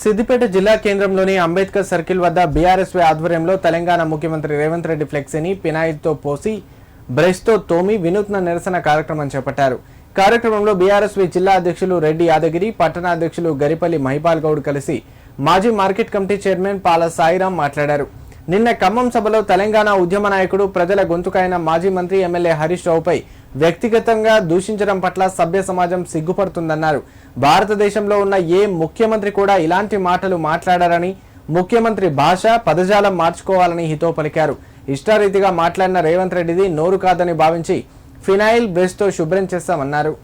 సిద్దిపేట జిల్లా కేంద్రంలోని అంబేద్కర్ సర్కిల్ వద్ద బీఆర్ఎస్వై ఆధ్వర్యంలో తెలంగాణ ముఖ్యమంత్రి రేవంత్ రెడ్డి ఫ్లెక్సీని పినాయిల్తో పోసి బ్రష్తో తోమి వినూత్న నిరసన కార్యక్రమం చేపట్టారు. కార్యక్రమంలో బీఆర్ఎస్వై జిల్లా అధ్యక్షులు రెడ్డి యాదగిరి పట్టణ అధ్యక్షులు గరిపల్లి మహిపాల్ గౌడ్ కలిసి మాజీ మార్కెట్ కమిటీ చైర్మన్ పాల సాయిరాం మాట్లాడారు. నిన్న ఖమ్మం సభలో తెలంగాణ ఉద్యమ నాయకుడు ప్రజల గొంతుకైన మాజీ మంత్రి ఎమ్మెల్యే హరీష్ రావుపై వ్యక్తిగతంగా దూషించడం పట్ల సభ్య సమాజం సిగ్గుపడుతుందన్నారు. భారతదేశంలో ఉన్న ఏ ముఖ్యమంత్రి కూడా ఇలాంటి మాటలు మాట్లాడారని ముఖ్యమంత్రి భాష పదజాలం మార్చుకోవాలని హితో పలికారు. ఇష్టారీతిగా మాట్లాడిన రేవంత్ రెడ్డిది నోరు కాదని భావించి ఫినాయిల్ బ్రష్తో శుభ్రం చేస్తామన్నారు.